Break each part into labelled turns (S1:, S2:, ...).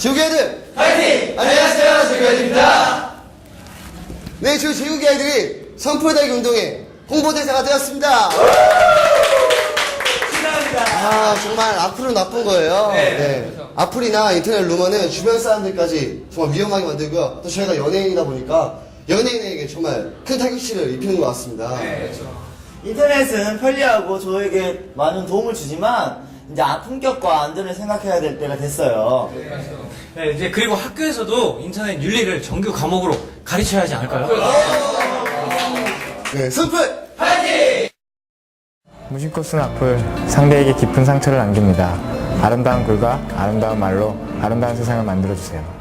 S1: 지우개 애들! 파이팅! 안녕하세요, 지우개 애들입니다. 네, 저희 지우개 애들이 선풀달기 운동회 홍보대사가 되었습니다. 아, 정말 악플은 나쁜 거예요. 네. 악플이나 인터넷 루머는 주변 사람들까지 정말 위험하게 만들고요. 또 저희가 연예인이다 보니까 연예인에게 정말 큰 타격치를 입히는 것 같습니다.
S2: 인터넷은 편리하고 저에게 많은 도움을 주지만 이제 품격과 안전을 생각해야 될 때가 됐어요.
S3: 네, 이제 그리고 학교에서도 인터넷 윤리를 정규 과목으로 가르쳐야 하지 않을까요?
S1: 네, 선풀!
S4: 무심코 악플 상대에게 깊은 상처를 남깁니다. 아름다운 글과 아름다운 말로 아름다운 세상을 만들어주세요.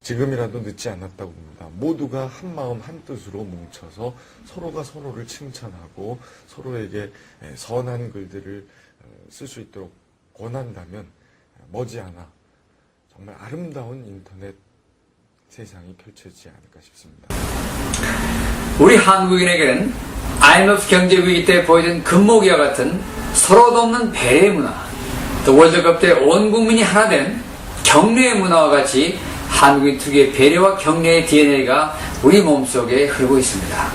S5: 지금이라도 늦지 않았다고 봅니다. 모두가 한 마음 한 뜻으로 뭉쳐서 서로가 서로를 칭찬하고 서로에게 에, 선한 글들을 쓸 수 있도록 권한다면 머지않아 정말 아름다운 인터넷 세상이 펼쳐지지 않을까 싶습니다.
S6: 우리 한국인에게는 IMF 경제 위기 때 보여준 금모기와 같은 서로도 없는 배려의 문화, 또 월드컵 때 온 국민이 하나 된 격려의 문화와 같이 한국인 특유의 배려와 격려의 DNA가 우리 몸속에 흐르고 있습니다.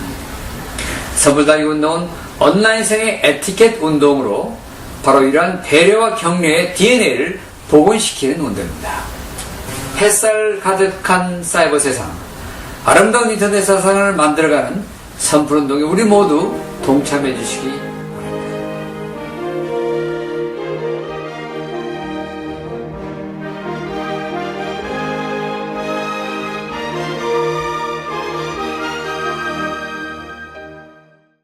S6: 선불다기 운동은 온라인상의 에티켓 운동으로 바로 이러한 배려와 격려의 DNA를 복원시키는 운동입니다. 햇살 가득한 사이버 세상, 아름다운 인터넷 세상을 만들어가는 선풀 운동에 우리 모두 동참해 주시기